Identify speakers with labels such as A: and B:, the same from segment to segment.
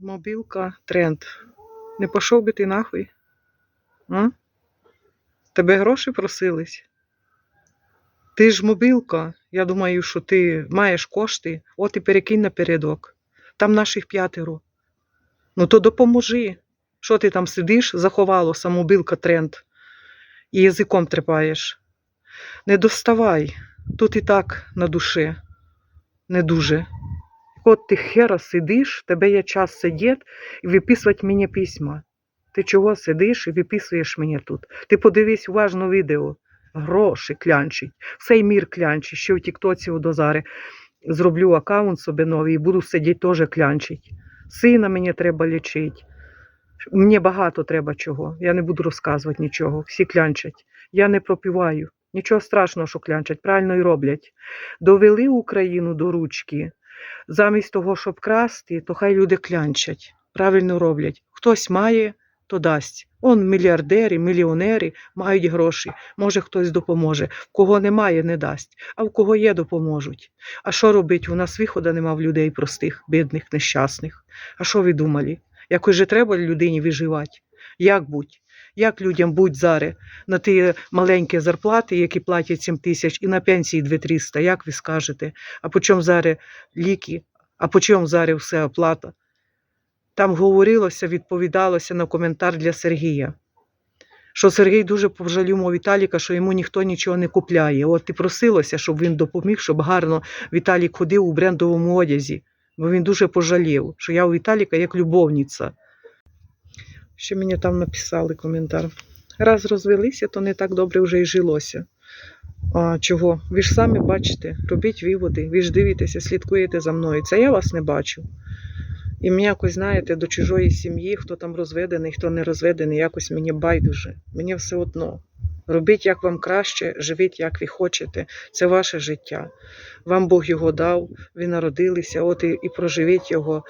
A: Мобілка тренд. Не пішов би ти нахуй? А? Тебе гроші просились? Ти ж мобілка. Я думаю, що ти маєш кошти, от і перекинь напередок. Там наших п'ятеро. Ну то допоможи. Що ти там сидиш, заховалося, мобілка тренд, і язиком трепаєш. Не доставай. Тут і так на душі. Не дуже. От ти хера сидиш, тебе є час сидіти і виписувати мені письма. Ти чого сидиш і виписуєш мені тут? Ти подивись уважно відео. Гроші клянчить. Всей мір клянчить. Ще в Тіктоці у Дозари зроблю аккаунт собі новий і буду сидіти теж клянчить. Сина мені треба лічити. Мені багато треба чого. Я не буду розказувати нічого. Всі клянчать. Я не пропіваю. Нічого страшного, що клянчать, правильно і роблять. Довели Україну до ручки. Замість того, щоб красти, то хай люди клянчать. Правильно роблять. Хтось має, то дасть. Он мільярдери, мільйонери мають гроші. Може, хтось допоможе. В кого немає, не дасть. А в кого є, допоможуть. А що робить? У нас виходу нема в людей простих, бідних, нещасних. А що ви думали? Якось же треба людині виживати? Як будь? Як людям будь зараз на ті маленькі зарплати, які платять 7 тисяч, і на пенсії 2-300, як ви скажете? А по чому зараз ліки, а по чому зараз все оплата? Там говорилося, відповідалося на коментар для Сергія. Що Сергій дуже пожалів Віталіка, що йому ніхто нічого не купляє. От і просилося, щоб він допоміг, щоб гарно Віталік ходив у брендовому одязі. Бо він дуже пожалів, що я у Віталіка як любовниця. Ще мені там написали коментар. Раз розвелися, то не так добре вже і жилося. А, чого? Ви ж самі бачите, робіть виводи, ви ж дивитеся, слідкуєте за мною. Це я вас не бачу. І мені якось, знаєте, до чужої сім'ї, хто там розведений, хто не розведений, якось мені байдуже. Мені все одно. Робіть, як вам краще, живіть, як ви хочете. Це ваше життя. Вам Бог його дав, ви народилися, от і, і проживіть його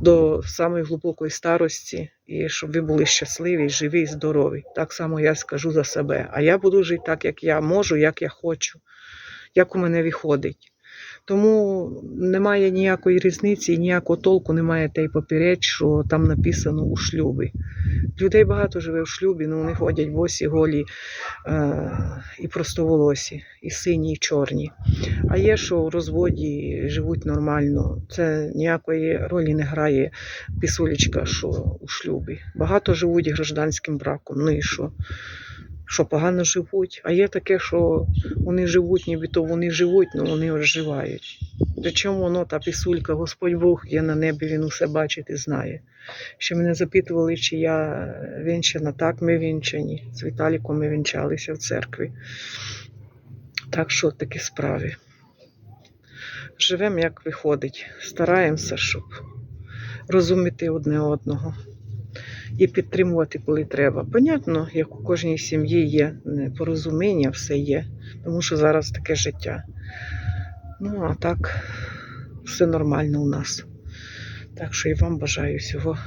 A: до самої глибокої старості, і щоб ви були щасливі, живі і здорові. Так само я скажу за себе. А я буду жити так, як я можу, як я хочу, як у мене виходить. Тому немає ніякої різниці, ніякого толку немає те й попереч, що там написано у шлюбі. Людей багато живе в шлюбі, але вони ходять босі, голі е- і простоволосі, і сині, і чорні. А є, що в розводі живуть нормально. Це ніякої ролі не грає пісулечка, що у шлюбі. Багато живуть гражданським браком. Ну і що? Що погано живуть, а є таке, що вони живуть, нібито вони живуть, але вони оживають. Причому воно та пісулька, Господь Бог є на небі, він усе бачить і знає. Ще мене запитували, чи я вінчана. Так, ми вінчані. З Віталіком ми вінчалися в церкві. Так що такі справи. Живемо, як виходить. Стараємося, щоб розуміти одне одного і підтримувати, коли треба. Понятно, як у кожній сім'ї є непорозуміння, все є, тому що зараз таке життя. Ну, а так, все нормально у нас. Так що і вам бажаю всього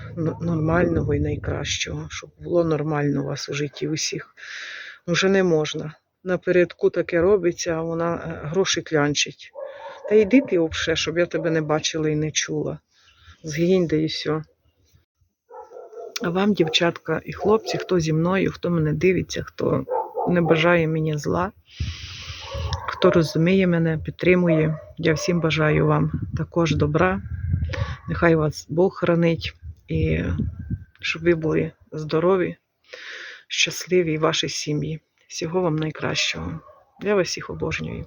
A: нормального і найкращого, щоб було нормально у вас у житті усіх. Вже не можна. Напередку таке робиться, а вона е, гроші клянчить. Та йди ти обше, щоб я тебе не бачила і не чула. Згинь да і все. А вам, дівчатка і хлопці, хто зі мною, хто мене дивиться, хто не бажає мені зла, хто розуміє мене, підтримує. Я всім бажаю вам також добра. Нехай вас Бог хранить і щоб ви були здорові, щасливі і ваші сім'ї. Всього вам найкращого. Я вас всіх обожнюю.